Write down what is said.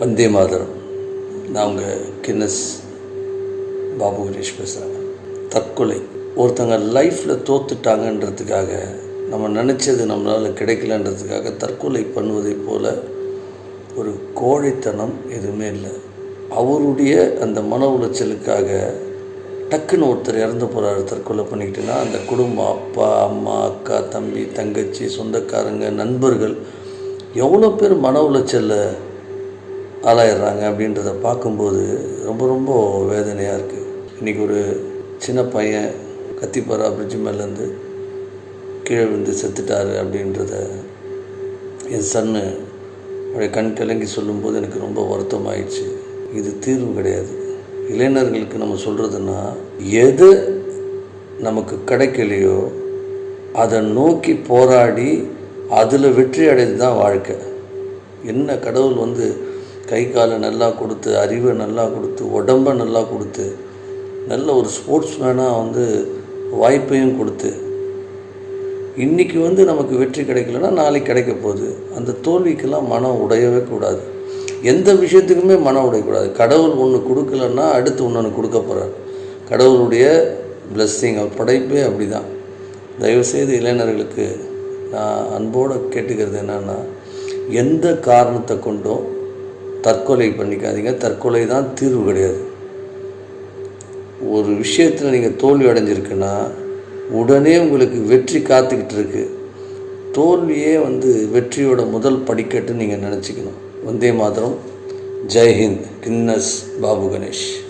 வந்தே மாதரம். நான் உங்கள் கின்னஸ் பாபு கணேஷ் பேசுகிறேன் தற்கொலை. ஒருத்தங்க லைஃப்பில் தோத்துட்டாங்கன்றதுக்காக நம்ம நினச்சது நம்மளால் கிடைக்கலன்றதுக்காக தற்கொலை பண்ணுவதைப் போல் ஒரு கோழைத்தனம் எதுவுமே இல்லை. அவருடைய அந்த மன உளைச்சலுக்காக டக்குன்னு ஒருத்தர் இறந்து போகிறாரு தற்கொலை பண்ணிக்கிட்டுன்னா அந்த குடும்பம் அப்பா அம்மா அக்கா தம்பி தங்கச்சி சொந்தக்காரங்க நண்பர்கள் எவ்வளோ பேர் மன உளைச்சலில் ஆளாயிடுறாங்க அப்படின்றத பார்க்கும்போது ரொம்ப ரொம்ப வேதனையாக இருக்குது இன்றைக்கி ஒரு சின்ன பையன் கத்திப்பாரா பிரிட்ஜு மேலேருந்து கீழே விழுந்து செத்துட்டாரு அப்படின்றத என் சன்னு அவருடைய கண் கலங்கி சொல்லும்போது எனக்கு ரொம்ப வருத்தமாயிடுச்சு. இது தீர்வு கிடையாது. இளைஞர்களுக்கு நம்ம சொல்கிறதுன்னா எது நமக்கு கிடைக்கலையோ அதை நோக்கி போராடி அதில் வெற்றி அடைந்து தான் வாழ்க்கை. என்ன கடவுள் வந்து கை காலை நல்லா கொடுத்து அறிவை நல்லா கொடுத்து உடம்பை நல்லா கொடுத்து நல்ல ஒரு ஸ்போர்ட்ஸ் மேனாக வந்து வாய்ப்பையும் கொடுத்து இன்றைக்கி வந்து நமக்கு வெற்றி கிடைக்கலன்னா நாளைக்கு கிடைக்க போகுது. அந்த தோல்விக்கெல்லாம் மனம் உடையவே கூடாது. எந்த விஷயத்துக்குமே மனம் உடையக்கூடாது கடவுள் ஒன்று கொடுக்கலன்னா அடுத்து ஒன்று கொடுக்க போகிறார் கடவுளுடைய பிளஸ்ஸிங் அவர் படைப்பே அப்படி தான் தயவுசெய்து இளைஞர்களுக்கு நான் அன்போடு கேட்டுக்கிறது என்னென்னா எந்த காரணத்தை கொண்டும் தற்கொலை பண்ணிக்காதீங்க. தற்கொலை தான் தீர்வு கிடையாது. ஒரு விஷயத்தில் நீங்கள் தோல்வி அடைஞ்சிருக்குன்னா உடனே உங்களுக்கு வெற்றி காத்துக்கிட்டு இருக்கு. தோல்வியே வந்து வெற்றியோட முதல் படிக்கட்டுன்னு நீங்கள் நினச்சிக்கணும். வந்தே மாதரம். ஜெய்ஹிந்த் கின்னஸ். பாபு கணேஷ்.